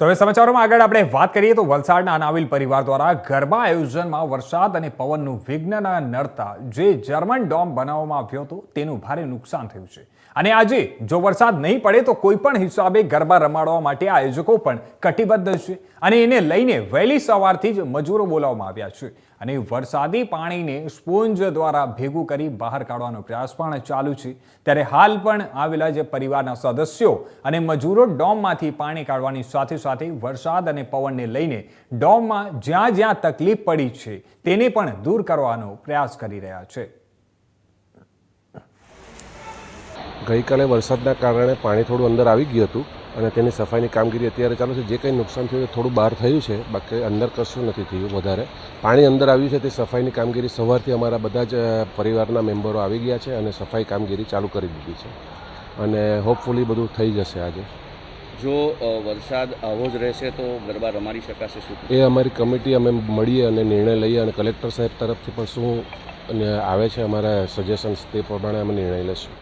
તો હવે સમાચારોમાં આગળ આપણે વાત કરીએ તો વલસાડના અનાવિલ પરિવાર દ્વારા ગરબા આયોજનમાં વરસાદ અને પવનનું વિઘ્નના નડતા જે જર્મન ડોમ બનાવવામાં આવ્યો હતો તેનું ભારે નુકસાન થયું છે. અને આજે જો વરસાદ નહીં પડે તો કોઈ પણ હિસાબે ગરબા રમાડવા માટે આયોજકો પણ કટિબદ્ધ છે અને એને લઈને વહેલી સવારથી જ મજૂરો બોલાવવામાં આવ્યા છે. અને વરસાદી પાણીને સ્પોન્જ દ્વારા ભેગું કરી બહાર કાઢવાનો પ્રયાસ પણ ચાલુ છે. ત્યારે હાલ પણ આવેલા જે પરિવારના સદસ્યો અને મજૂરો ડોમમાંથી પાણી કાઢવાની સાથે સાથે વરસાદ અને પવનને લઈને ડોમમાં જ્યાં જ્યાં તકલીફ પડી છે, તેને પણ દૂર કરવાનો પ્રયાસ કરી રહ્યા છે. ગઈકાલે વરસાદના કારણે પાણી થોડું અંદર આવી ગયું હતું અને તેની સફાઈની કામગીરી અત્યારે ચાલુ છે. જે કંઈ નુકસાન થયું થોડું બહાર થયું છે, બાકી અંદર કશું નથી થયું વધારે. પાણી અંદર આવ્યું છે, તે સફાઈની કામગીરી સવારથી અમારા બધા જ પરિવારના મેમ્બરો આવી ગયા છે અને સફાઈ કામગીરી ચાલુ કરી દીધી છે. અને હોપફુલી બધું થઈ જશે આજે. જો વરસાદ આવો જ રહેશે તો ગરબા રમાડી શકાશે શું? એ અમારી કમિટી અમે મળીએ અને નિર્ણય લઈએ અને કલેક્ટર સાહેબ તરફથી પણ શું આવે છે અમારા સજેશન્સ તે પ્રમાણે અમે નિર્ણય લઈશું.